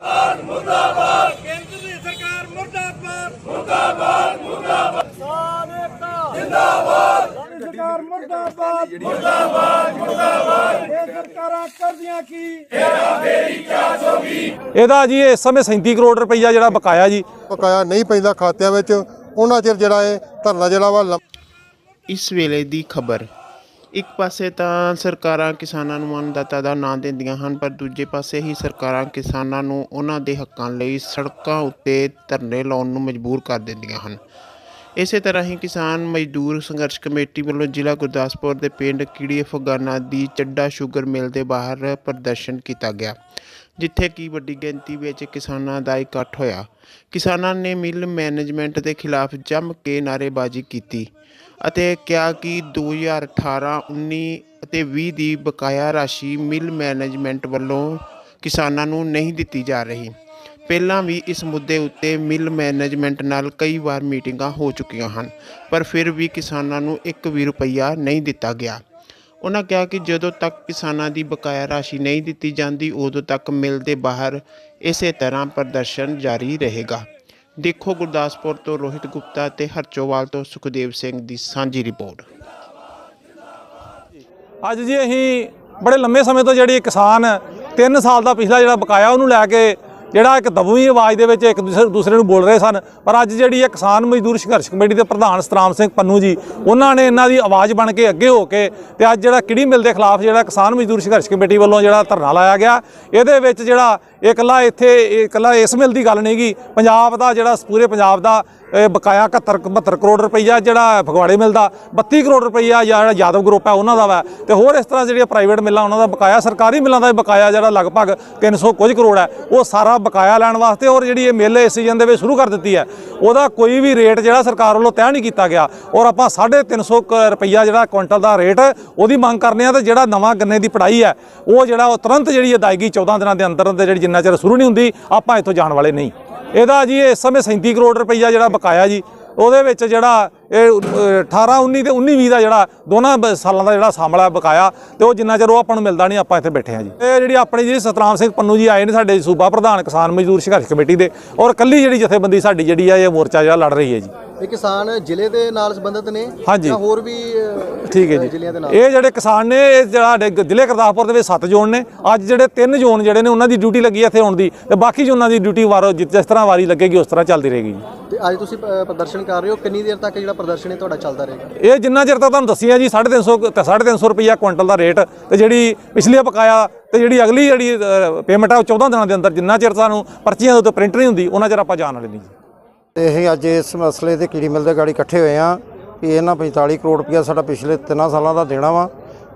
ਮੁਰਦਾਬਾਦ ਕੇਂਦਰ ਦੀ ਸਰਕਾਰ ਮੁਰਦਾਬਾਦ ਮੁਰਦਾਬਾਦ ਮੁਰਦਾਬਾਦ ਕਿਸਾਨ ਏਕਤਾ ਜਿੰਦਾਬਾਦ ਸਰਕਾਰ ਮੁਰਦਾਬਾਦ ਮੁਰਦਾਬਾਦ ਮੁਰਦਾਬਾਦ ਇਹ ਸਰਕਾਰਾਂ ਕਰਦੀਆਂ ਕੀ ਇਹਦਾ ਜੀ ਇਸ ਸਮੇਂ 37 ਕਰੋੜ ਰੁਪਈਆ ਜਿਹੜਾ ਬਕਾਇਆ ਜੀ। ਬਕਾਇਆ ਨਹੀਂ ਪੈਂਦਾ ਖਾਤਿਆਂ ਵਿੱਚ ਉਹਨਾਂ ਚਿਰ ਜਿਹੜਾ ਇਹ ਧਰਨਾ ਜਿਹੜਾ ਵਾ ਇਸ ਵੇਲੇ ਦੀ ਖਬਰ ਇੱਕ ਪਾਸੇ ਤਾਂ ਸਰਕਾਰਾਂ ਕਿਸਾਨਾਂ ਨੂੰ ਅੰਨਦਾਤਾ ਦਾ ਨਾਂ ਦਿੰਦੀਆਂ ਹਨ, ਪਰ ਦੂਜੇ ਪਾਸੇ ਹੀ ਸਰਕਾਰਾਂ ਕਿਸਾਨਾਂ ਨੂੰ ਉਹਨਾਂ ਦੇ ਹੱਕਾਂ ਲਈ ਸੜਕਾਂ ਉੱਤੇ ਧਰਨੇ ਲਾਉਣ ਨੂੰ ਮਜਬੂਰ ਕਰ ਦਿੰਦੀਆਂ ਹਨ। ਇਸੇ ਤਰ੍ਹਾਂ ਹੀ ਕਿਸਾਨ ਮਜ਼ਦੂਰ ਸੰਘਰਸ਼ ਕਮੇਟੀ ਵੱਲੋਂ ਜ਼ਿਲ੍ਹਾ ਗੁਰਦਾਸਪੁਰ ਦੇ ਪਿੰਡ ਕੀੜੀ ਫਗਾਨਾ ਦੀ ਚੱਡਾ ਸ਼ੂਗਰ ਮਿਲ ਦੇ ਬਾਹਰ ਪ੍ਰਦਰਸ਼ਨ ਕੀਤਾ ਗਿਆ। ਜਿੱਥੇ ਕਿ ਵੱਡੀ ਗਿਣਤੀ ਵਿੱਚ ਕਿਸਾਨਾਂ ਦਾ ਇਕੱਠ ਹੋਇਆ। ਕਿਸਾਨਾਂ ਨੇ ਮਿਲ ਮੈਨੇਜਮੈਂਟ ਦੇ ਖਿਲਾਫ ਜੰਮ ਕੇ ਨਾਅਰੇਬਾਜ਼ੀ ਕੀਤੀ ਅਤੇ ਕਿਹਾ ਕਿ 2018 19 ਅਤੇ 20 ਦੀ ਬਕਾਇਆ ਰਾਸ਼ੀ ਮਿਲ ਮੈਨੇਜਮੈਂਟ ਵੱਲੋਂ ਕਿਸਾਨਾਂ ਨੂੰ ਨਹੀਂ ਦਿੱਤੀ ਜਾ ਰਹੀ। ਪਹਿਲਾਂ ਵੀ ਇਸ ਮੁੱਦੇ ਉੱਤੇ ਮਿਲ ਮੈਨੇਜਮੈਂਟ ਨਾਲ ਕਈ ਵਾਰ ਮੀਟਿੰਗਾਂ ਹੋ ਚੁੱਕੀਆਂ ਹਨ, ਪਰ ਫਿਰ ਵੀ ਕਿਸਾਨਾਂ ਨੂੰ ਇੱਕ ਵੀ ਰੁਪਈਆ ਨਹੀਂ ਦਿੱਤਾ ਗਿਆ। ਉਹਨਾਂ ਕਿਹਾ ਕਿ ਜਦੋਂ ਤੱਕ ਕਿਸਾਨਾਂ ਦੀ ਬਕਾਇਆ ਰਾਸ਼ੀ ਨਹੀਂ ਦਿੱਤੀ ਜਾਂਦੀ, ਉਦੋਂ ਤੱਕ ਮਿਲ ਦੇ ਬਾਹਰ ਇਸੇ ਤਰ੍ਹਾਂ ਪ੍ਰਦਰਸ਼ਨ ਜਾਰੀ ਰਹੇਗਾ। ਦੇਖੋ ਗੁਰਦਾਸਪੁਰ ਤੋਂ ਰੋਹਿਤ ਗੁਪਤਾ ਤੇ ਹਰਚੋਵਾਲ ਤੋਂ ਸੁਖਦੇਵ ਸਿੰਘ ਦੀ ਸਾਂਝੀ ਰਿਪੋਰਟ। ਅੱਜ ਜੀ ਅਸੀਂ ਬੜੇ ਲੰਮੇ ਸਮੇਂ ਤੋਂ ਜਿਹੜੀ ਕਿਸਾਨ 3 ਸਾਲ ਦਾ ਪਿਛਲਾ ਜਿਹੜਾ ਬਕਾਇਆ ਉਹਨੂੰ ਲੈ ਕੇ ਜਿਹੜਾ ਇੱਕ ਦਬਵੀਂ ਆਵਾਜ਼ ਦੇ ਵਿੱਚ ਇੱਕ ਦੂਸਰੇ ਦੂਸਰੇ ਨੂੰ ਬੋਲ ਰਹੇ ਸਨ, ਪਰ ਅੱਜ ਜਿਹੜੀ ਇਹ ਕਿਸਾਨ ਮਜ਼ਦੂਰ ਸੰਘਰਸ਼ ਕਮੇਟੀ ਦੇ ਪ੍ਰਧਾਨ ਸਤਰਾਮ ਸਿੰਘ ਪੰਨੂ ਜੀ, ਉਹਨਾਂ ਨੇ ਇਹਨਾਂ ਦੀ ਆਵਾਜ਼ ਬਣ ਕੇ ਅੱਗੇ ਹੋ ਕੇ ਤੇ ਅੱਜ ਜਿਹੜਾ ਕਿੜੀ ਮਿਲ ਦੇ ਖਿਲਾਫ ਜਿਹੜਾ ਕਿਸਾਨ ਮਜ਼ਦੂਰ ਸੰਘਰਸ਼ ਕਮੇਟੀ ਵੱਲੋਂ ਜਿਹੜਾ ਧਰਨਾ ਲਾਇਆ ਗਿਆ, ਇਹਦੇ ਵਿੱਚ ਜਿਹੜਾ ਇਹ ਇਕੱਲਾ ਇੱਥੇ ਇਹ ਇਕੱਲਾ ਇਸ ਮਿਲ ਦੀ ਗੱਲ ਨਹੀਂਗੀ ਪੰਜਾਬ ਦਾ ਜਿਹੜਾ ਪੂਰੇ ਪੰਜਾਬ ਦਾ ਬਕਾਇਆ 71 72 ਕਰੋੜ ਰੁਪਈਆ ਜਿਹੜਾ ਫਗਵਾੜੇ ਮਿਲਦਾ 32 ਕਰੋੜ ਰੁਪਈਆ ਜਿਹੜਾ ਯਾਦਵ ਗਰੁੱਪ ਹੈ ਉਹਨਾਂ ਦਾ ਵਾ। ਤੇ ਹੋਰ ਇਸ ਤਰ੍ਹਾਂ ਜਿਹੜੀਆਂ ਪ੍ਰਾਈਵੇਟ ਮਿੱਲਾਂ, ਉਹਨਾਂ ਦਾ ਬਕਾਇਆ, ਸਰਕਾਰੀ ਮਿੱਲਾਂ ਦਾ ਬਕਾਇਆ ਜਿਹੜਾ ਲਗਭਗ 300 ਕੁਝ ਕਰੋੜ ਹੈ ਉਹ ਸਾਰਾ ਬਕਾਇਆ ਲੈਣ ਵਾਸਤੇ ਔਰ ਜਿਹੜੀ ਇਹ ਮਿੱਲ ਇਸ ਸੀਜ਼ਨ ਦੇ ਵਿੱਚ ਸ਼ੁਰੂ ਕਰ ਦਿੱਤੀ ਹੈ, ਉਹਦਾ ਕੋਈ ਵੀ ਰੇਟ ਜਿਹੜਾ ਸਰਕਾਰ ਵੱਲੋਂ ਤੈਅ ਨਹੀਂ ਕੀਤਾ ਗਿਆ। ਔਰ ਆਪਾਂ 350 ਰੁਪਈਆ ਜਿਹੜਾ ਕੁਇੰਟਲ ਦਾ ਰੇਟ ਉਹਦੀ ਮੰਗ ਕਰਨੇ ਆ ਤੇ ਜਿਹੜਾ ਨਵਾਂ ਗੰਨੇ ਦੀ ਪੜਾਈ ਹੈ, ਉਹ ਜਿਹੜਾ ਉਹ ਤੁਰੰਤ ਜਿਹੜੀ ਅਦਾਇਗੀ 14 ਦਿਨਾਂ ਦੇ ਅੰਦਰ ਅੰਦਰ ਜਿਹੜੀ ਜਿੰਨਾ ਚਿਰ ਸ਼ੁਰੂ ਨਹੀਂ ਹੁੰਦੀ, ਆਪਾਂ ਇੱਥੋਂ ਜਾਣ ਵਾਲੇ ਨਹੀਂ। ਇਹਦਾ ਜੀ ਇਸ ਸਮੇਂ 37 ਕਰੋੜ ਰੁਪਈਆ ਜਿਹੜਾ ਬਕਾਇਆ ਜੀ ਉਹਦੇ ਵਿੱਚ ਜਿਹੜਾ ਇਹ ਅ, 18 19 ਤੇ 19 20 ਦਾ ਜਿਹੜਾ ਦੋਨਾਂ ਬ- ਸਾਲਾਂ ਦਾ ਜਿਹੜਾ ਸਾਮਲਾ ਬਕਾਇਆ ਤੇ ਉਹ ਜਿੰਨਾ ਚਿਰ ਉਹ ਆਪਾਂ ਨੂੰ ਮਿਲਦਾ ਨਹੀਂ ਆਪਾਂ ਇੱਥੇ ਬੈਠੇ ਹਾਂ ਜੀ। ਇਹ ਜਿਹੜੀ ਆਪਣੀ ਜਿਹੜੀ ਸਤਨਾਮ ਸਿੰਘ ਪੰਨੂ ਜੀ ਆਏ ਨੇ ਸਾਡੇ ਸੂਬਾ ਪ੍ਰਧਾਨ ਕਿਸਾਨ ਮਜ਼ਦੂਰ ਸੰਘਰਸ਼ ਕਮੇਟੀ ਦੇ ਔਰ ਕੱਲੀ ਜਿਹੜੀ ਜਥੇਬੰਦੀ ਸਾਡੀ ਜਿਹੜੀ ਆ ਇਹ ਮੋਰਚਾ ਜਿਹੜਾ ਲੜ ਰਹੀ ਹੈ ਜੀ। ਇਹ ਕਿਸਾਨ ਜ਼ਿਲ੍ਹੇ ਦੇ ਨਾਲ ਸੰਬੰਧਿਤ ਨੇ ਹਾਂਜੀ। ਜਾਂ ਹੋਰ ਵੀ ਅਹ, ਠੀਕ ਹੈ ਜੀ। ਜ਼ਿਲ੍ਹਿਆਂ ਦੇ ਨਾਲ? ਇਹ ਜਿਹੜੇ ਕਿਸਾਨ ਨੇ ਇਹ ਜਿਹੜਾ ਸਾਡੇ ਜ਼ਿਲ੍ਹੇ ਗੁਰਦਾਸਪੁਰ ਦੇ ਵਿੱਚ 7 ਜ਼ੋਨ ਨੇ। ਅੱਜ ਜਿਹੜੇ 3 ਜ਼ੋਨ ਜਿਹੜੇ ਨੇ ਉਹਨਾਂ ਦੀ ਡਿਊਟੀ ਲੱਗੀ ਹੈ ਇੱਥੇ ਆਉਣ ਦੀ। ਤੇ ਬਾਕੀ ਜ਼ੋਨਾਂ ਦੀ ਡਿਊਟੀ ਵਾਰੋ ਜਿ- ਜਿਸ ਤਰ੍ਹਾਂ ਵਾਰੀ ਲੱਗੇਗੀ ਉਸ ਤਰ੍ਹਾਂ ਚੱਲਦੀ ਰਹੇਗੀ ਜੀ। ਤੇ ਅੱਜ ਤੁਸੀਂ ਅਹ, ਪ੍ਰਦਰਸ਼ਨ ਕਰ ਰਹੇ ਹੋ। ਕਿੰਨੀ ਦੇਰ ਤੱਕ ਜਿਹੜਾ ਪ੍ਰਦਰਸ਼ਨ ਹੈ ਤੁਹਾਡਾ ਚੱਲਦਾ ਰਹੇਗਾ? ਇਹ ਜਿੰਨਾ ਚਿਰ ਤੱਕ ਤੁਹਾਨੂੰ ਦੱਸਿਆ ਜੀ 350 ਤੇ 350 ਰੁਪਈਆ ਕੁਇੰਟਲ ਦਾ ਰੇਟ ਤੇ ਜਿਹੜੀ ਪਿਛਲੀ ਬਕਾਇਆ ਤੇ ਜਿਹੜੀ ਅਗਲੀ ਜਿਹੜੀ ਪੇਮੈਂਟ ਆ ਉਹ 14 ਦਿਨਾਂ ਦੇ ਅੰਦਰ ਜਿੰਨਾ ਚਿਰ ਸਾਨੂੰ ਪਰਚੀਆਂ ਦੇ ਉੱਤੇ ਪ੍ਰਿੰਟ ਨਹੀਂ ਹੁੰਦੀ ਉਹਨਾਂ ਚਿਰ ਆਪਾਂ ਜਾਣ ਵਾਲੇ ਨਹੀਂ ਜੀ। ਤੇ ਅਸੀਂ ਅੱਜ ਇਸ ਮਸਲੇ ਤੇ ਕੀੜੀ ਮਿਲ ਦੇ ਗਾੜੀ ਇਕੱਠੇ ਹੋਏ ਆ ਕਿ ਇਹਨਾਂ 45 ਕਰੋੜ ਰੁਪਇਆ ਸਾਡਾ ਪਿਛਲੇ 3 ਸਾਲਾਂ ਦਾ ਦੇਣਾ ਵਾ।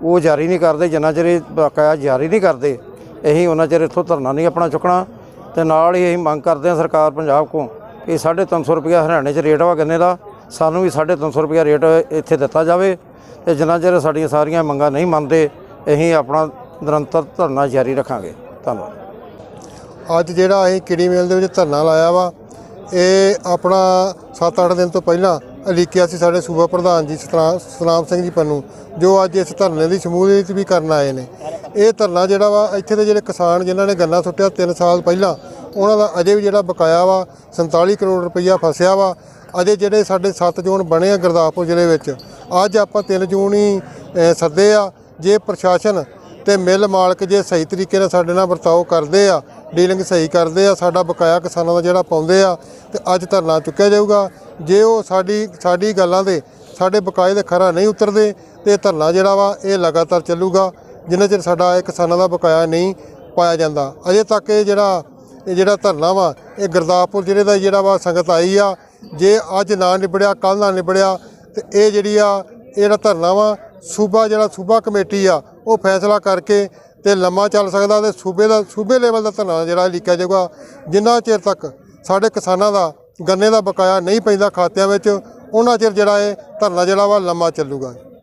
ਉਹ ਜਾਰੀ ਨਹੀਂ ਕਰਦੇ, ਜਿੰਨਾ ਚਿਰ ਇਹ ਬਕਾਇਆ ਜਾਰੀ ਨਹੀਂ ਕਰਦੇ ਅਸੀਂ ਉਹਨਾਂ ਚਿਰ ਇੱਥੋਂ ਧਰਨਾ ਨਹੀਂ ਆਪਣਾ ਚੁੱਕਣਾ। ਤੇ ਨਾਲ ਹੀ ਅਸੀਂ ਮੰਗ ਕਰਦੇ ਹਾਂ ਸਰਕਾਰ ਪੰਜਾਬ ਕੋ ਕਿ 350 ਰੁਪਇਆ ਹਰਿਆਣੇ 'ਚ ਰੇਟ ਵਾ ਗੰਨੇ ਦਾ। ਸਾਨੂੰ ਵੀ 350 ਰੁਪਇਆ ਰੇਟ ਇੱਥੇ ਦਿੱਤਾ ਜਾਵੇ ਤੇ ਜਿੰਨਾ ਚਿਰ ਸਾਡੀਆਂ ਸਾਰੀਆਂ ਮੰਗਾਂ ਨਹੀਂ ਮੰਨਦੇ ਅਸੀਂ ਆਪਣਾ ਨਿਰੰਤਰ ਧਰਨਾ ਜਾਰੀ ਰੱਖਾਂਗੇ। ਧੰਨਵਾਦ। ਅੱਜ ਜਿਹੜਾ ਅਸੀਂ ਕਿੜੀ ਮੇਲ ਦੇ ਵਿੱਚ ਧਰਨਾ ਲਾਇਆ ਵਾ ਇਹ ਆਪਣਾ 7-8 ਦਿਨ ਤੋਂ ਪਹਿਲਾਂ ਅਲੀਕਿਆ ਸੀ ਸਾਡੇ ਸੂਬਾ ਪ੍ਰਧਾਨ ਜੀ ਸਤਰਾ- ਸਤਨਾਮ ਸਿੰਘ ਜੀ ਪੰਨੂ, ਜੋ ਅੱਜ ਇਸ ਧਰਨੇ ਦੀ ਸ਼ਮੂਲੀਅਤ ਵੀ ਕਰਨ ਆਏ ਨੇ। ਇਹ ਧਰਨਾ ਜਿਹੜਾ ਵਾ, ਇੱਥੇ ਦੇ ਜਿਹੜੇ ਕਿਸਾਨ ਜਿਨ੍ਹਾਂ ਨੇ ਗੰਨਾ ਸੁੱਟਿਆ 3 ਸਾਲ ਪਹਿਲਾਂ, ਉਹਨਾਂ ਦਾ ਅਜੇ ਵੀ ਜਿਹੜਾ ਬਕਾਇਆ ਵਾ 47 ਕਰੋੜ ਰੁਪਈਆ ਫਸਿਆ ਵਾ। ਅਜੇ ਜਿਹੜੇ ਸਾਡੇ 7 ਜੂਨ ਬਣੇ ਆ ਗੁਰਦਾਸਪੁਰ ਜ਼ਿਲ੍ਹੇ ਵਿੱਚ, ਅੱਜ ਆਪਾਂ 3 ਜੂਨ ਹੀ ਸੱਦੇ ਆ। ਜੇ ਪ੍ਰਸ਼ਾਸਨ ਤੇ ਮਿਲ ਮਾਲਕ ਜੇ ਸਹੀ ਤਰੀਕੇ ਨਾਲ ਸਾਡੇ ਨਾਲ ਵਰਤਾਓ ਕਰਦੇ ਆ, ਡੀਲਿੰਗ ਸਹੀ ਕਰਦੇ ਆ, ਸਾਡਾ ਬਕਾਇਆ ਕਿਸਾਨਾਂ ਦਾ ਜਿਹੜਾ ਪਾਉਂਦੇ ਆ, ਤੇ ਅੱਜ ਧਰਨਾ ਚੁੱਕਿਆ ਜਾਊਗਾ। ਜੇ ਉਹ ਸਾਡੀ ਸਾਡੀ ਗੱਲਾਂ ਦੇ, ਸਾਡੇ ਬਕਾਏ ਦੇ ਖਰਾ ਨਹੀਂ ਉਤਰਦੇ, ਤੇ ਇਹ ਧਰਨਾ ਜਿਹੜਾ ਵਾ, ਇਹ ਲਗਾਤਾਰ ਚੱਲੂਗਾ। ਜਿੰਨਾ ਚਿਰ ਸਾਡਾ ਇਹ ਕਿਸਾਨਾਂ ਦਾ ਬਕਾਇਆ ਨਹੀਂ ਪਾਇਆ ਜਾਂਦਾ। ਅਜੇ ਤੱਕ ਇਹ ਜਿਹੜਾ ਇਹ ਜਿਹੜਾ ਧਰਨਾ ਵਾ, ਇਹ ਗੁਰਦਾਸਪੁਰ ਜ਼ਿਲ੍ਹੇ ਦਾ ਜਿਹੜਾ ਵਾ, ਸੰਗਤ ਆਈ ਆ। ਜੇ ਅੱਜ ਨਾ ਨਿਬੜਿਆ ਕੱਲ ਨਾ ਨਿਬੜਿਆ, ਤੇ ਇਹ ਜਿਹੜੀ ਆ, ਇਹ ਜਿਹੜਾ ਧਰਨਾ ਵਾ, ਸੂਬਾ ਜਿਹੜਾ ਸੂਬਾ ਕਮੇਟੀ ਆ ਉਹ ਫੈਸਲਾ ਕਰਕੇ ਤੇ ਲੰਮਾ ਚੱਲ ਸਕਦਾ ਤੇ ਸੂਬੇ ਦਾ ਸੂਬੇ ਲੈਵਲ ਦਾ ਧਰਨਾ ਜਿਹੜਾ ਲਿਖਿਆ ਜਾਊਗਾ, ਜਿੰਨਾ ਚਿਰ ਤੱਕ ਸਾਡੇ ਕਿਸਾਨਾਂ ਦਾ ਗੰਨੇ ਦਾ ਬਕਾਇਆ ਨਹੀਂ ਪੈਂਦਾ ਖਾਤਿਆਂ ਵਿੱਚ, ਉਹਨਾਂ ਚਿਰ ਜਿਹੜਾ ਇਹ ਧਰਨਾ ਜਿਹੜਾ ਵਾ ਲੰਮਾ ਚੱਲੂਗਾ।